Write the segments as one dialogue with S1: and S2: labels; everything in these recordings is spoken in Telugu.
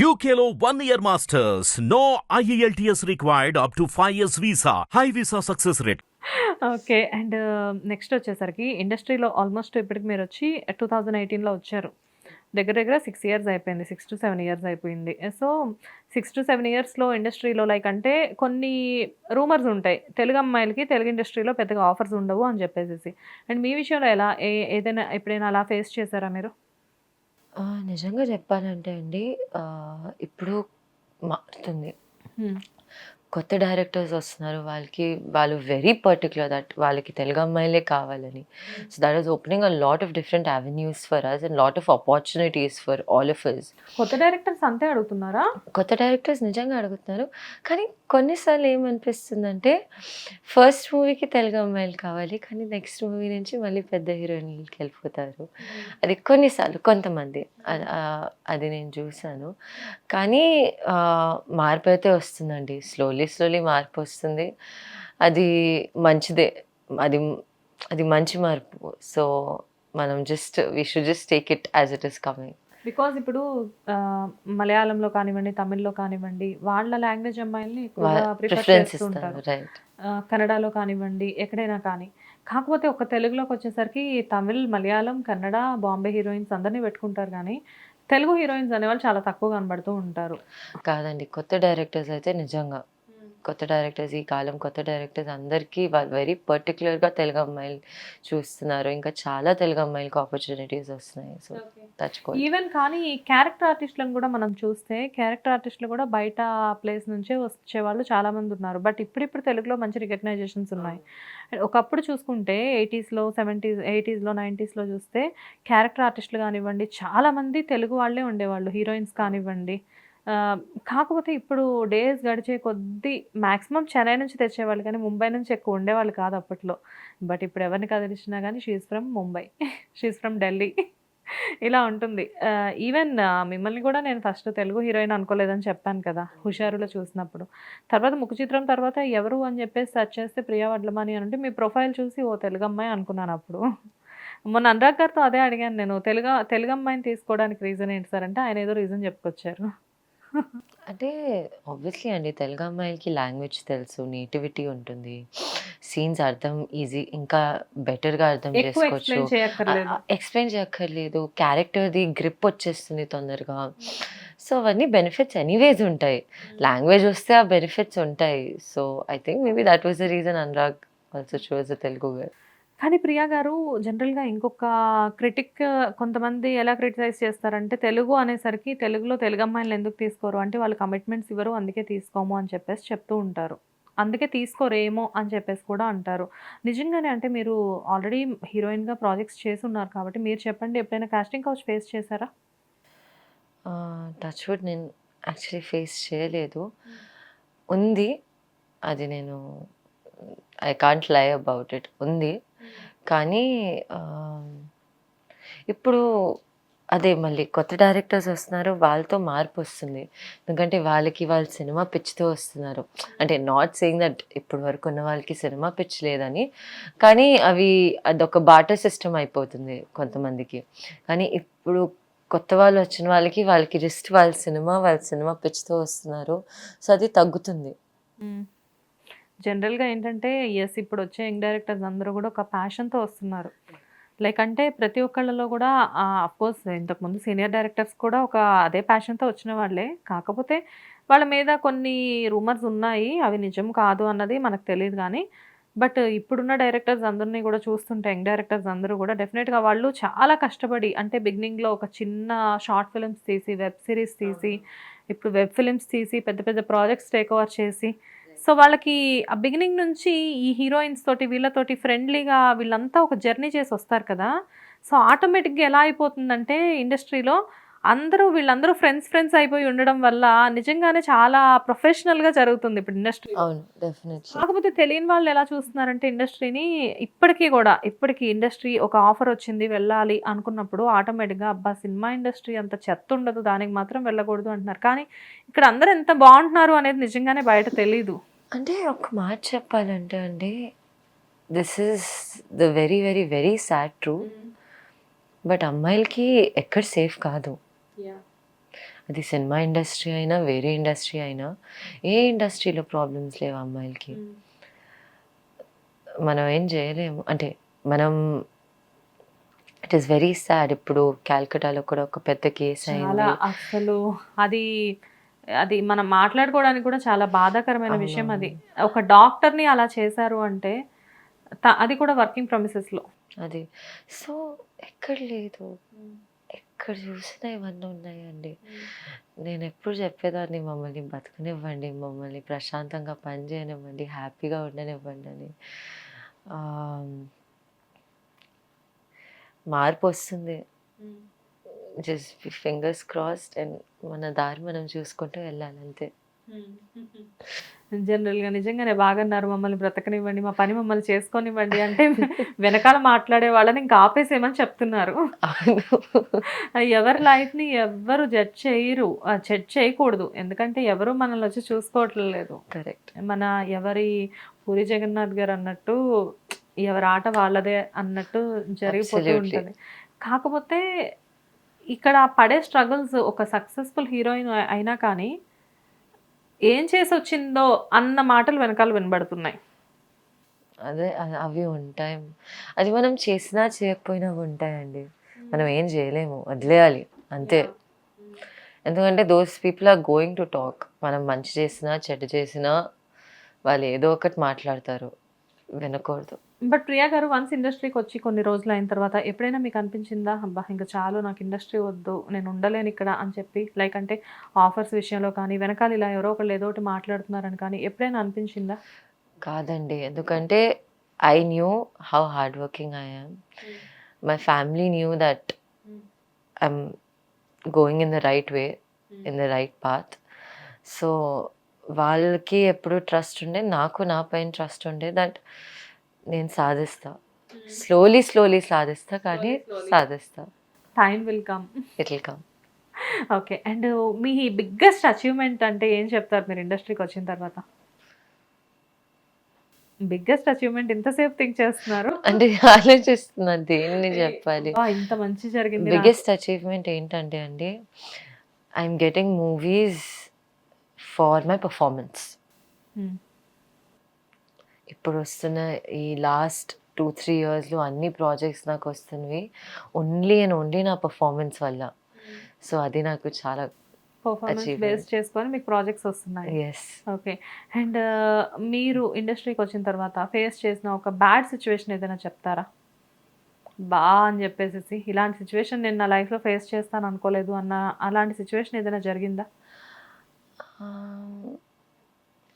S1: యూకేలో one year masters no E IELTS required up to 5 years visa. High visa success rate.
S2: Okay and next వచ్చేసరికి ఇండస్ట్రీలో ఆల్మోస్ట్ ఇప్పటికి మీరు వచ్చి టూ థౌజండ్ ఎయిటీన్లో వచ్చారు. దగ్గర దగ్గర సిక్స్ ఇయర్స్ అయిపోయింది సిక్స్ టు సెవెన్ ఇయర్స్ అయిపోయింది. సో సిక్స్ టు సెవెన్ ఇయర్స్లో ఇండస్ట్రీలో లైక్ అంటే కొన్ని రూమర్స్ ఉంటాయి. తెలుగు అమ్మాయిలకి తెలుగు ఇండస్ట్రీలో పెద్దగా ఆఫర్స్ ఉండవు అని చెప్పేసి అండ్ మీ విషయంలో ఎలా? ఏ ఏదైనా ఎప్పుడైనా అలా ఫేస్ చేశారా మీరు?
S3: ఆ, నిజంగా చెప్పాలంటే అండి ఇప్పుడు మారుతుంది. కొత్త డైరెక్టర్స్ వస్తున్నారు వాళ్ళకి వాళ్ళు వెరీ పర్టికులర్ దట్ వాళ్ళకి తెలుగు అమ్మాయిలే కావాలని. So that is opening a lot of different avenues for us and lot of opportunities for all of us
S2: కొత్త డైరెక్టర్స్ అంతే అడుగుతున్నారా?
S3: కొత్త డైరెక్టర్స్ నిజంగా అడుగుతున్నారు. కానీ కొన్నిసార్లు ఏమనిపిస్తుందంటే ఫస్ట్ మూవీకి తెలుగు అమ్మాయిలు కావాలి కానీ నెక్స్ట్ మూవీ నుంచి మళ్ళీ పెద్ద హీరోయిన్లకి వెళ్ళిపోతారు. అది కొన్నిసార్లు కొంతమంది. అది నేను చూశాను. కానీ మార్పు అయితే వస్తుందండి. స్లోలీ స్లోలీ మార్పు వస్తుంది. అది మంచిదే. అది అది మంచి మార్పు. సో మనం just we should just take it as it is coming
S2: because ఇప్పుడు మలయాళంలో కానివ్వండి తమిళ్ళో కానివ్వండి వాళ్ళ లాంగ్వేజ్ అమ్మాయిల్ని ప్రిఫర్ చేస్తుంటారు కన్నడలో కానివ్వండి ఎక్కడైనా కానీ. కాకపోతే ఒక తెలుగులోకి వచ్చేసరికి తమిళ్ మలయాళం కన్నడ బాంబే హీరోయిన్స్ అందరినీ పెట్టుకుంటారు కానీ తెలుగు హీరోయిన్స్ అనేవాళ్ళు చాలా తక్కువ కనబడుతూ ఉంటారు.
S3: కాదండి కొత్త డైరెక్టర్స్ అయితే నిజంగా కొత్త డైరెక్టర్స్ ఈ కాలం కొత్త డైరెక్టర్స్ అందరికీ వాళ్ళు వెరీ పర్టికులర్గా తెలుగు అమ్మాయిలు చూస్తున్నారు. ఇంకా చాలా తెలుగు అమ్మాయిలకి ఆపర్చునిటీస్ వస్తున్నాయి. సో తచ్చుకో
S2: ఈవెన్ కానీ క్యారెక్టర్ ఆర్టిస్టులను కూడా మనం చూస్తే క్యారెక్టర్ ఆర్టిస్టులు కూడా బయట ప్లేస్ నుంచే వచ్చే వాళ్ళు చాలా మంది ఉన్నారు. బట్ ఇప్పుడిప్పుడు తెలుగులో మంచి రికగ్నైజేషన్స్ ఉన్నాయి. ఒకప్పుడు చూసుకుంటే ఎయిటీస్లో సెవెంటీస్ ఎయిటీస్లో నైంటీస్లో చూస్తే క్యారెక్టర్ ఆర్టిస్టులు కానివ్వండి చాలా మంది తెలుగు వాళ్ళే ఉండేవాళ్ళు. హీరోయిన్స్ కానివ్వండి కాకపోతే ఇప్పుడు డేస్ గడిచే కొద్దీ మాక్సిమం చెన్నై నుంచి తెచ్చేవాళ్ళు కానీ ముంబై నుంచి ఎక్కువ ఉండేవాళ్ళు కాదు అప్పట్లో. బట్ ఇప్పుడు ఎవరిని కదిలించినా కానీ she's from Mumbai she's from Delhi. ఇలా ఉంటుంది. ఈవెన్ మిమ్మల్ని కూడా నేను ఫస్ట్ తెలుగు హీరోయిన్ అనుకోలేదని చెప్పాను కదా హుషారులో చూసినప్పుడు. తర్వాత ముఖ చిత్రం తర్వాత ఎవరు అని చెప్పేసి సెర్చ్ చేస్తే ప్రియా వడ్లమని అని అంటే మీ ప్రొఫైల్ చూసి ఓ తెలుగు అమ్మాయి అనుకున్నాను అప్పుడు. మొన్న అనురాగ్ గారితో అదే అడిగాను నేను తెలుగు తెలుగు అమ్మాయిని తీసుకోవడానికి రీజన్ ఏంటి సార్? అంటే ఆయన ఏదో రీజన్ చెప్పుకొచ్చారు.
S3: అంటే ఆబ్వియస్లీ అండి తెలుగు అమ్మాయిలకి లాంగ్వేజ్ తెలుసు నేటివిటీ ఉంటుంది. సీన్స్ అర్థం ఈజీ ఇంకా బెటర్గా అర్థం చేసుకోవచ్చు.
S2: ఎక్స్ప్లెయిన్ చేయక్కర్లేదు.
S3: క్యారెక్టర్ది గ్రిప్ వచ్చేస్తుంది తొందరగా. సో అవన్నీ బెనిఫిట్స్ ఎనీవేస్ ఉంటాయి. లాంగ్వేజ్ వస్తే ఆ బెనిఫిట్స్ ఉంటాయి. So I think maybe that was the reason Anurag also choose the Telugu girl.
S2: కానీ ప్రియా గారు జనరల్గా ఇంకొక క్రిటిక్ కొంతమంది ఎలా క్రిటిసైజ్ చేస్తారంటే తెలుగు అనేసరికి తెలుగులో తెలుగు అమ్మాయిలు ఎందుకు తీసుకోరు? అంటే వాళ్ళు కమిట్మెంట్స్ ఇవ్వరు అందుకే తీసుకోము అని చెప్పేసి చెప్తూ ఉంటారు. అందుకే తీసుకోరేమో అని చెప్పేసి కూడా అంటారు. నిజంగానే అంటే మీరు ఆల్రెడీ హీరోయిన్గా ప్రాజెక్ట్స్ చేసి ఉన్నారు కాబట్టి మీరు చెప్పండి ఎప్పుడైనా కాస్టింగ్ కౌచ్ ఫేస్ చేశారా?
S3: టచ్ వుడ్ నేను యాక్చువల్లీ ఫేస్ చేయలేదు. ఉంది. అది నేను I can't lie about it ఉంది. కానీ ఇప్పుడు అదే మళ్ళీ కొత్త డైరెక్టర్స్ వస్తున్నారు వాళ్ళతో మార్పు వస్తుంది. ఎందుకంటే వాళ్ళకి వాళ్ళు సినిమా పిచ్చితో వస్తున్నారు. అంటే నాట్ సేయింగ్ దట్ ఇప్పటి వరకు ఉన్న వాళ్ళకి సినిమా పిచ్ లేదని. కానీ అవి అదొక బాటర్ సిస్టమ్ అయిపోతుంది కొంతమందికి. కానీ ఇప్పుడు కొత్త వాళ్ళు వచ్చిన వాళ్ళకి వాళ్ళకి జస్ట్ వాళ్ళ సినిమా వాళ్ళ సినిమా పిచ్చితో వస్తున్నారు. సో అది తగ్గుతుంది.
S2: జనరల్గా ఏంటంటే ఎస్ ఇప్పుడు వచ్చే యంగ్ డైరెక్టర్స్ అందరూ కూడా ఒక ప్యాషన్తో వస్తున్నారు. లైక్ అంటే ప్రతి ఒక్కళ్ళలో కూడా కోర్స్ ఇంతకుముందు సీనియర్ డైరెక్టర్స్ కూడా ఒక అదే ప్యాషన్తో వచ్చిన వాళ్ళే. కాకపోతే వాళ్ళ మీద కొన్ని రూమర్స్ ఉన్నాయి. అవి నిజం కాదు అన్నది మనకు తెలియదు కానీ బట్ ఇప్పుడున్న డైరెక్టర్స్ అందరినీ కూడా చూస్తుంటే యంగ్ డైరెక్టర్స్ అందరూ కూడా డెఫినెట్గా వాళ్ళు చాలా కష్టపడి అంటే బిగినింగ్లో ఒక చిన్న షార్ట్ ఫిల్మ్స్ తీసి వెబ్ సిరీస్ తీసి ఇప్పుడు వెబ్ ఫిల్మ్స్ తీసి పెద్ద పెద్ద ప్రాజెక్ట్స్ టేక్ ఓవర్ చేసి సో వాళ్ళకి ఆ బిగినింగ్ నుంచి ఈ హీరోయిన్స్ తోటి వీళ్ళతోటి ఫ్రెండ్లీగా వీళ్ళంతా ఒక జర్నీ చేసి వస్తారు కదా. సో ఆటోమేటిక్గా ఎలా అయిపోతుందంటే ఇండస్ట్రీలో అందరూ వీళ్ళందరూ ఫ్రెండ్స్ ఫ్రెండ్స్ అయిపోయి ఉండడం వల్ల నిజంగానే చాలా ప్రొఫెషనల్గా జరుగుతుంది ఇప్పుడు ఇండస్ట్రీ. కాకపోతే తెలియని వాళ్ళు ఎలా చూస్తున్నారంటే ఇండస్ట్రీని ఇప్పటికీ కూడా ఇప్పటికీ ఇండస్ట్రీ ఒక ఆఫర్ వచ్చింది వెళ్ళాలి అనుకున్నప్పుడు ఆటోమేటిక్గా అబ్బా సినిమా ఇండస్ట్రీ అంత చెత్త ఉండదు దానికి మాత్రం వెళ్ళకూడదు అంటున్నారు. కానీ ఇక్కడ అందరూ ఎంత బాగుంటున్నారు అనేది నిజంగానే బయట తెలీదు.
S3: అంటే ఒక మాట చెప్పాలంటే అండి this is the very very very sad true but అమ్మాయిలకి ఎక్కడ సేఫ్ కాదు. అది సినిమా ఇండస్ట్రీ అయినా వేరే ఇండస్ట్రీ అయినా ఏ ఇండస్ట్రీలో ప్రాబ్లమ్స్ లేవు అమ్మాయిలకి. మనం ఏం చేయలేము. అంటే మనం ఇట్ ఈస్ వెరీ సాడ్ ఇప్పుడు క్యాల్కటాలో కూడా ఒక పెద్ద కేసు అయింది.
S2: అసలు అది అది మనం మాట్లాడుకోవడానికి కూడా చాలా బాధాకరమైన విషయం అది. ఒక డాక్టర్ని అలా చేశారు అంటే అది కూడా వర్కింగ్ ప్రొమిసెస్లో
S3: అది. సో ఎక్కడ లేదు. ఎక్కడ చూసినా ఇవన్నీ ఉన్నాయండి. నేను ఎప్పుడు చెప్పేదాన్ని మమ్మల్ని బతకనివ్వండి మమ్మల్ని ప్రశాంతంగా పని చేయనివ్వండి హ్యాపీగా ఉండనివ్వండి అని. మార్పు వస్తుంది. జస్ట్ ఫింగర్స్ క్రాస్డ్ అండ్ మన దారి మనం చూసుకుంటూ వెళ్ళాలి అంతే.
S2: జనరల్గా నిజంగానే బాగన్నారు మమ్మల్ని బ్రతకనివ్వండి మా పని మమ్మల్ని చేసుకోనివ్వండి అంటే వెనకాల మాట్లాడే వాళ్ళని ఇంకా ఆపేసేయమని చెప్తున్నారు. ఎవరి లైఫ్ని ఎవరు జడ్జ్ చేయరు జడ్జ్ చేయకూడదు. ఎందుకంటే ఎవరు మనల్ని వచ్చి చూసుకోవట్లేదు.
S3: కరెక్ట్.
S2: మన ఎవరి పూరి జగన్నాథ్ గారు అన్నట్టు ఎవరి ఆట వాళ్ళదే అన్నట్టు జరిగిపోతూ. ఉంటుంది. కాకపోతే ఇక్కడ పడే స్ట్రగుల్స్ ఒక సక్సెస్ఫుల్ హీరోయిన్ అయినా కానీ ఏం చేసి వచ్చిందో అన్న మాటలు వెనకాల వినబడుతున్నాయి.
S3: అదే అవి ఉంటాయి. అది మనం చేసినా చేయకపోయినా ఉంటాయండి. మనం ఏం చేయలేము. వదిలేయాలి. అంతే. ఎందుకంటే those people are going to talk మనం మంచి చేసినా చెడ్డ చేసినా వాళ్ళు ఏదో ఒకటి మాట్లాడతారు. వినకూడదు.
S2: బట్ ప్రియా గారు వన్స్ ఇండస్ట్రీకి వచ్చి కొన్ని రోజులు అయిన తర్వాత ఎప్పుడైనా మీకు అనిపించిందా అబ్బా ఇంకా చాలు నాకు ఇండస్ట్రీ వద్దు నేను ఉండలేను ఇక్కడ అని చెప్పి? లైక్ అంటే ఆఫర్స్ విషయంలో కానీ వెనకాల ఇలా ఎవరో ఒకళ్ళు ఏదో ఒకటి మాట్లాడుతున్నారని కానీ ఎప్పుడైనా అనిపించిందా?
S3: కాదండి. ఎందుకంటే I knew how hard working I am my family knew that I'm going in the right way in the right path so వాళ్ళకి ఎప్పుడు ట్రస్ట్ ఉండే నాకు నా పైన ట్రస్ట్ ఉండే దట్ నేను సాధిస్తా. స్లోలీ స్లోలీ సాధిస్తా కానీ సాధిస్తా.
S2: Time will come
S3: it will come
S2: okay and me biggest achievement అంటే ఏం చెప్తారు మీరు ఇండస్ట్రీకి వచ్చిన తర్వాత? బిగ్గెస్ట్ అచీవ్మెంట్ ఇంతసేపు థింక్ చేస్తున్నారు?
S3: అంటే ఆలోచిస్తున్నా దేన్ని చెప్పాలి?
S2: "ఆ, ఇంత మంచి జరిగింది నాకు."
S3: బిగ్గెస్ట్ అచీవ్మెంట్ ఏంటంటే అండి I'm getting movies for my performance. ఇప్పుడు వస్తున్న ఈ లాస్ట్ టూ త్రీ ఇయర్స్లో అన్ని ప్రాజెక్ట్స్ నాకు వస్తున్నవి ఓన్లీ అండ్ ఓన్లీ నా పర్ఫార్మెన్స్ వల్ల. సో అది నాకు చాలా
S2: పర్ఫార్మెన్స్
S3: Achievement.
S2: బేస్ చేసుకొని మీకు ప్రాజెక్ట్స్ వస్తున్నాయి.
S3: ఎస్
S2: ఓకే అండ్ మీరు ఇండస్ట్రీకి వచ్చిన తర్వాత ఫేస్ చేసిన ఒక బ్యాడ్ సిచ్యువేషన్ ఏదైనా చెప్తారా? బా అని చెప్పేసి ఇలాంటి సిచ్యువేషన్ నేను నా లైఫ్లో ఫేస్ చేస్తాను అనుకోలేదు అన్న అలాంటి సిచ్యువేషన్ ఏదైనా జరిగిందా?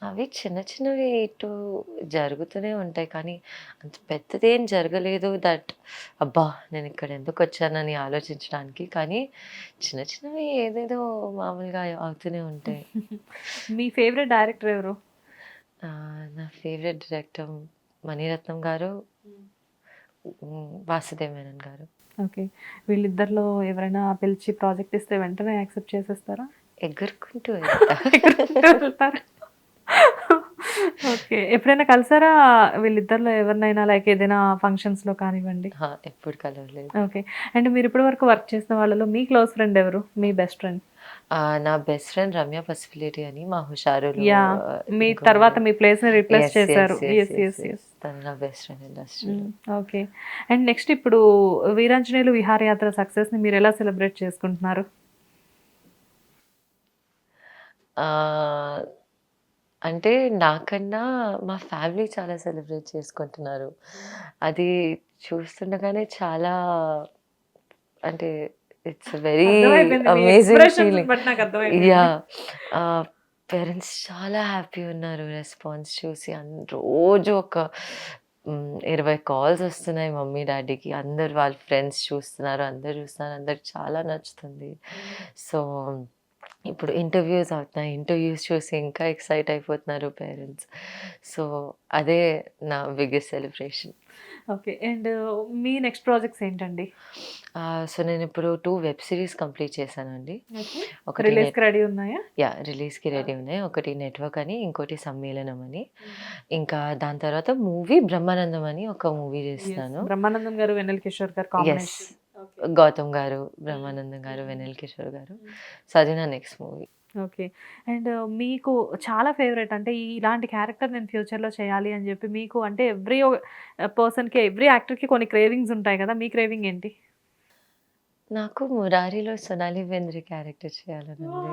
S3: అవి చిన్న చిన్నవి ఇటు జరుగుతూనే ఉంటాయి. కానీ అంత పెద్దదేం జరగలేదు. దట్ అబ్బా! నేను ఇక్కడ ఎందుకు వచ్చానని ఆలోచించడానికి. కానీ చిన్న చిన్నవి ఏదేదో మామూలుగా అవుతూనే ఉంటాయి.
S2: మీ ఫేవరెట్ డైరెక్టర్ ఎవరు?
S3: నా ఫేవరెట్ డైరెక్టర్ మణిరత్నం గారు వాసుదేవ్ మేనన్ గారు.
S2: ఓకే. వీళ్ళిద్దరిలో ఎవరైనా పిలిచి ప్రాజెక్ట్ ఇస్తే వెంటనే యాక్సెప్ట్ చేసేస్తారా?
S3: ఎగురుకుంటూ
S2: వెళ్తారా? ఓకే. ఎప్పుడైనా కలిసారా వీళ్ళిద్దరిలో ఎవరినైనా? లైక్ ఏదైనా functions లో కానివ్వండి
S3: ఎప్పుడు కలవలేదు.
S2: ఓకే. అండ్ మీరు ఇప్పటి వరకు వర్క్ చేసిన వాళ్ళలో మీ క్లోజ్ ఫ్రెండ్ ఎవరు? మీ బెస్ట్ ఫ్రెండ్?
S3: నా బెస్ట్ ఫ్రెండ్ రమ్య పసిపిలేటి అని మా హుషారు
S2: మీ తర్వాత మీ ప్లేస్ని రిప్లేస్ చేశారు.
S3: తను నా best friend industry.
S2: Okay. And next ఇప్పుడు వీరాంజనేయులు విహారయాత్ర సక్సెస్ని మీరు ఎలా సెలబ్రేట్ చేసుకుంటున్నారు?
S3: అంటే నాకన్నా మా ఫ్యామిలీ చాలా సెలబ్రేట్ చేసుకుంటున్నారు. అది చూస్తుండగానే చాలా అంటే it's very amazing feeling. Yeah. Parents చాలా హ్యాపీ ఉన్నారు రెస్పాన్స్ చూసి. అన్ రోజు ఒక ఇరవై కాల్స్ వస్తున్నాయి మమ్మీ డాడీకి. అందరు వాళ్ళ ఫ్రెండ్స్ చూస్తున్నారు అందరు చూస్తున్నారు అందరికి చాలా నచ్చుతుంది. సో ఇప్పుడు ఇంటర్వ్యూస్ అవుతున్నాయి. ఇంటర్వ్యూస్ చూసి ఇంకా ఎక్సైట్ అయిపోతున్నారు పేరెంట్స్. సో అదే నా బిగ్గెస్ట్ సెలబ్రేషన్.
S2: ఓకే. అండ్ మీ నెక్స్ట్ ప్రాజెక్ట్స్ ఏంటండి?
S3: సో నేను ఇప్పుడు టూ వెబ్ సిరీస్ కంప్లీట్ చేశానండి. ఒకటి
S2: రిలీజ్కి రెడీ ఉన్నాయా?
S3: యా రిలీజ్కి రెడీ ఉన్నాయి. ఒకటి నెట్వర్క్ అని ఇంకోటి సమ్మేళనం అని. ఇంకా దాని తర్వాత మూవీ బ్రహ్మానందం అని ఒక మూవీ చేస్తున్నాను.
S2: బ్రహ్మానందం గారు వెన్నెల కిషోర్ గారు
S3: ఎస్ గౌతమ్ గారు బ్రహ్మానందం గారు వెనెల్ కిషోర్ గారు. సో అది నా నెక్స్ట్ మూవీ
S2: ఓకే. అండ్ మీకు చాలా ఫేవరెట్ అంటే ఇలాంటి క్యారెక్టర్ నేను ఫ్యూచర్లో చేయాలి అని చెప్పి మీకు అంటే ఎవ్రీ పర్సన్కి ఎవ్రీ యాక్టర్కి కొన్ని క్రేవింగ్స్ ఉంటాయి కదా మీ క్రేవింగ్ ఏంటి?
S3: నాకు మురారిలో సొనాలి బెంద్రి క్యారెక్టర్ చేయాలని ఉంది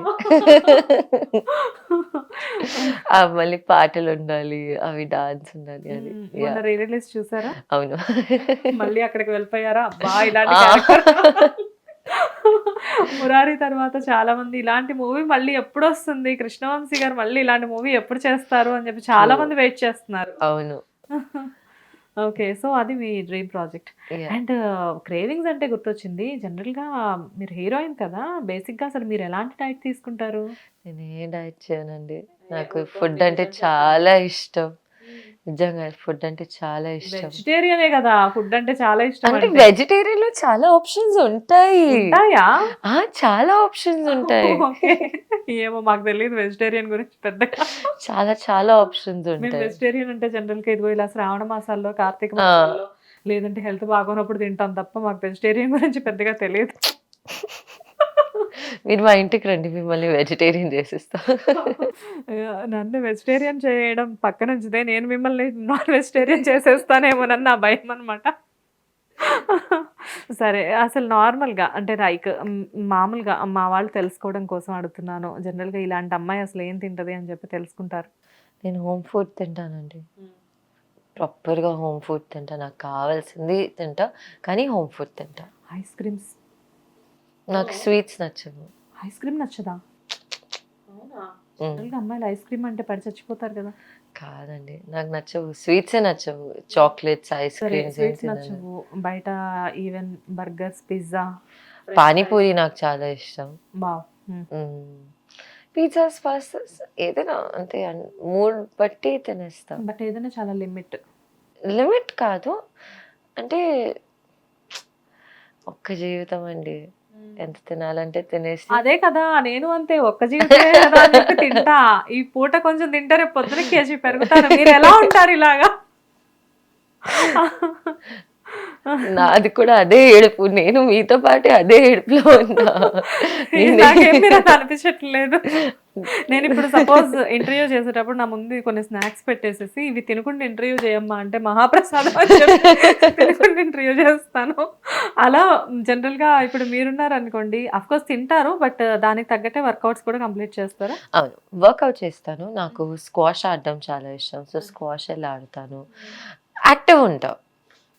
S3: మళ్ళీ పాటలు ఉండాలి అవి డాన్స్ ఉండాలి అది
S2: మొన్న
S3: Yeah.
S2: రీ రిలీజ్ చూసారా?
S3: అవును.
S2: మళ్ళీ అక్కడికి వెళ్ళిపోయారా? అబ్బా ఇలాంటి. మురారి తర్వాత చాలా మంది ఇలాంటి మూవీ మళ్ళీ ఎప్పుడు వస్తుంది కృష్ణవంశీ గారు మళ్ళీ ఇలాంటి మూవీ ఎప్పుడు చేస్తారు? అని చెప్పి చాలా. మంది వెయిట్ చేస్తున్నారు.
S3: అవును.
S2: ఓకే. సో అది మీ డ్రీమ్ ప్రాజెక్ట్. అండ్ క్రేవింగ్స్ అంటే గుర్తొచ్చింది. జనరల్గా మీరు హీరోయిన్ కదా బేసిక్గా అసలు మీరు ఎలాంటి డైట్ తీసుకుంటారు?
S3: నేను ఏ డైట్ చేయనండి. నాకు ఫుడ్ అంటే చాలా ఇష్టం. నిజంగా ఫుడ్ అంటే చాలా ఇష్టం.
S2: వెజిటేరియనే కదా ఫుడ్ అంటే చాలా ఇష్టం
S3: అంటే. వెజిటేరియన్లో చాలా ఆప్షన్స్ ఉంటాయి.
S2: ఉంటాయా?
S3: ఆ చాలా ఆప్షన్స్ ఉంటాయి.
S2: ఏమో మాకు తెలియదు వెజిటేరియన్ గురించి పెద్దగా.
S3: చాలా చాలా ఆప్షన్స్ ఉంటాయి.
S2: వెజిటేరియన్ అంటే జనరల్గా ఇదిగో ఇలా శ్రావణ మాసాల్లో కార్తీక. మాసాల్లో లేదంటే హెల్త్ బాగోనప్పుడు తింటాం తప్ప మాకు వెజిటేరియన్ గురించి పెద్దగా తెలియదు.
S3: మీరు మా ఇంటికి రండి మిమ్మల్ని వెజిటేరియన్ చేసిస్తా.
S2: నన్ను వెజిటేరియన్ చేయడం పక్కన ఉంచితే నేను మిమ్మల్ని నాన్ వెజిటేరియన్ చేసేస్తానేమోనని నా భయం అనమాట సరే అసలు నార్మల్గా అంటే లైక్ మామూలుగా మా వాళ్ళు తెలుసుకోవడం కోసం అడుగుతున్నాను. జనరల్గా ఇలాంటి అమ్మాయి అసలు ఏం తింటది అని చెప్పి తెలుసుకుంటారు.
S3: నేను హోమ్ ఫుడ్ తింటానండి. ప్రాపర్గా హోమ్ ఫుడ్ తింటా. నాకు కావాల్సింది తింటా కానీ హోమ్ ఫుడ్ తింటా.
S2: ఐస్ క్రీమ్స్
S3: నాకు స్వీట్స్ నచ్చవు.
S2: ఐస్ క్రీమ్ నచ్చదా. జనరల్గా అమ్మాయిలు ఐస్ క్రీమ్ అంటే పడి చచ్చిపోతారు కదా.
S3: కాదండి నాకు నచ్చవు. స్వీట్సే నచ్చవు. చాక్లెట్స్ ఐస్ క్రీమ్స్
S2: స్వీట్స్ నచ్చవు. బయట ఈవెన్ బర్గర్స్ పిజ్జా.
S3: పానీపూరి నాకు చాలా ఇష్టం.
S2: బావ్
S3: పిజ్జాస్ పాస్తాస్ ఏదైనా అంటే మూడ్ బట్టి తినేస్తాం.
S2: బట్ ఏదైనా చాలా లిమిట్.
S3: లిమిట్ కాదు. అంటే ఒక్క జీవితం అండి. ఎంత తినాలంటే తినేసి.
S2: అదే కదా నేను అంతే ఒక్క జీవితం తింటా. ఈ పూట కొంచెం తింటా రేపు పొద్దున కేజీ పెరుగుతారు మీరు ఎలా ఉంటారు ఇలాగా?
S3: నాది కూడా అదే ఏడుపు. నేను మీతో పాటు అదే ఏడుపులో ఉన్నా.
S2: అనిపించట్లేదు. నేను ఇప్పుడు సపోజ్ ఇంటర్వ్యూ చేసేటప్పుడు నా ముందు కొన్ని స్నాక్స్ పెట్టేసేసి ఇవి తినుకుంటూ ఇంటర్వ్యూ చేయమ్మా అంటే మహాప్రసాదం తినుకుంటూ ఇంటర్వ్యూ చేస్తాను. అలా జనరల్గా ఇప్పుడు మీరున్నారు అనుకోండి కోర్స్ తింటారు బట్ దానికి తగ్గట్టే వర్కౌట్స్ కూడా కంప్లీట్ చేస్తారా?
S3: అవును. వర్కౌట్ చేస్తాను. నాకు స్క్వాష్ ఆడడం చాలా ఇష్టం. సో స్క్వాష్ వెళ్ళి ఆడతాను? యాక్టివ్ ఉంటా.